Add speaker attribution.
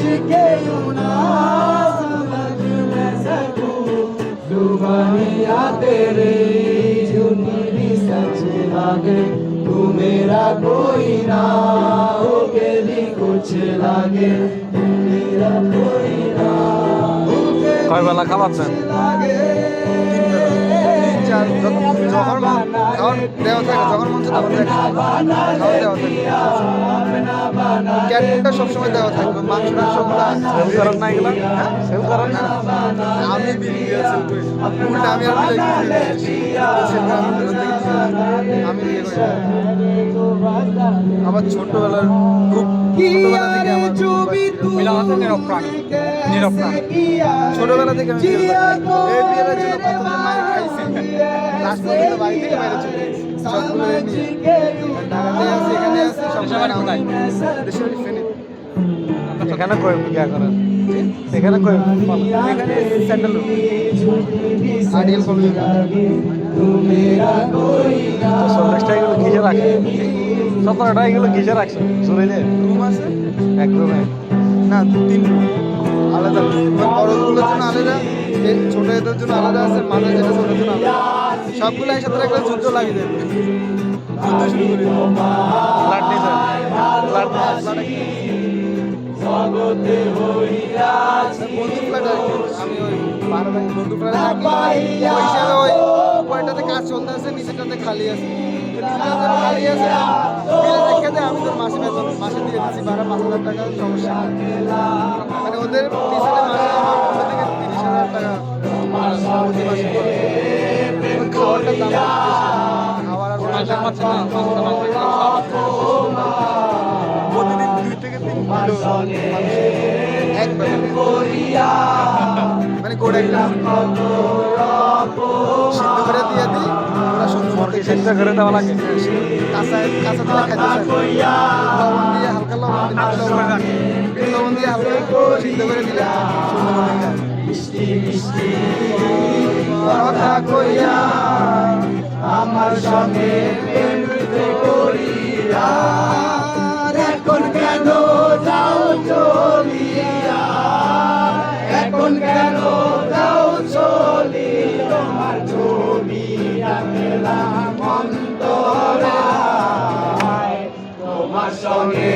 Speaker 1: मुझके ना समझ मैं सकूं जुबानिया तेरे झूठी भी सच लागे तू मेरा कोई ना हो के भी कुछ लागे तू मेरा कोई ना हो के भी
Speaker 2: कुछ
Speaker 1: लागे
Speaker 3: চার যখন যখন দেওয়া থাকে যখন মন চায় তখন দেওয়া থাকে। ক্যান্টিনটা সবসময় দেওয়া থাকবে মাংস টাংসগুলো
Speaker 2: সেল করেন না? এগুলো সেল করেন না
Speaker 3: আমি বিক্রি আছে উল্টা আমি আর আমি ফেরত দিয়ে দিই। আমি ইয়ে করি আবার ছোটবেলার খুব ছোটবেলা থেকে আমার ছোটবেলা থেকে আমি লাস্ট পর্যন্ত বাইরে চলে সবগুলো নিয়ে ঢাকাতে আছি এখানে আছি সব
Speaker 2: দেশের বাড়ি এখানে ইয়া
Speaker 3: স্যান্ডেল আইডিয়াল
Speaker 2: এগুলো ঘিসে রাখে। সতেরোটা এগুলো ঘিসে রাখছে চলে যায়
Speaker 3: রুম আছে?
Speaker 2: এক রুমে
Speaker 3: না তিন আলাদা। বড়গুলোর জন্য আলাদা ছোট এদের জন্য আলাদা আছে মাঝে যেটা ছোটোর জন্য আলাদা। সবগুলো একসাথে রাখলে যুদ্ধ লাগিয়ে দেবে যুদ্ধ শুরু করি।
Speaker 2: নিয়েছে ফ্ল্যাট
Speaker 3: বন্ধু ফ্ল্যাট আমি ওই বারো ভাই বন্ধু ফ্ল্যাটে থাকি ওই হিসাবে ওই উপরেটাতে কাজ চলতে আছে নিচেটাতে খালি আছে। খালি আছে। আমি তোর মাসে বেতন মাসে দিয়ে দিচ্ছি। বারো পাঁচ হাজার টাকা সমস্যা। মানে ওদের পিছনে মাসে দাম খাওয়ার আর
Speaker 2: মাংসের পাচ্ছে না? মাংসটা মাংস এগুলো
Speaker 3: প্রতিদিন দুই থেকে তিন কিলো মানে গোড়া সিদ্ধ করে দিয়ে দিই ওরা সুন্দর মতো
Speaker 2: মুরগি সেদ্ধ করে দেওয়া লাগে।
Speaker 3: কাঁচা কাঁচা দিলে খাইতে না। লবণ দিয়ে হালকা লবণ দিয়ে হালকা সিদ্ধ করে দিলে সুন্দর মতো খায়
Speaker 1: সঙ্গে প্রেমিতে করিয়া এখন কেন যাও চলিয়া? এখন কেন যাও চলি তোমার ছবি রাখলাম অন্তরায় তোমার সঙ্গে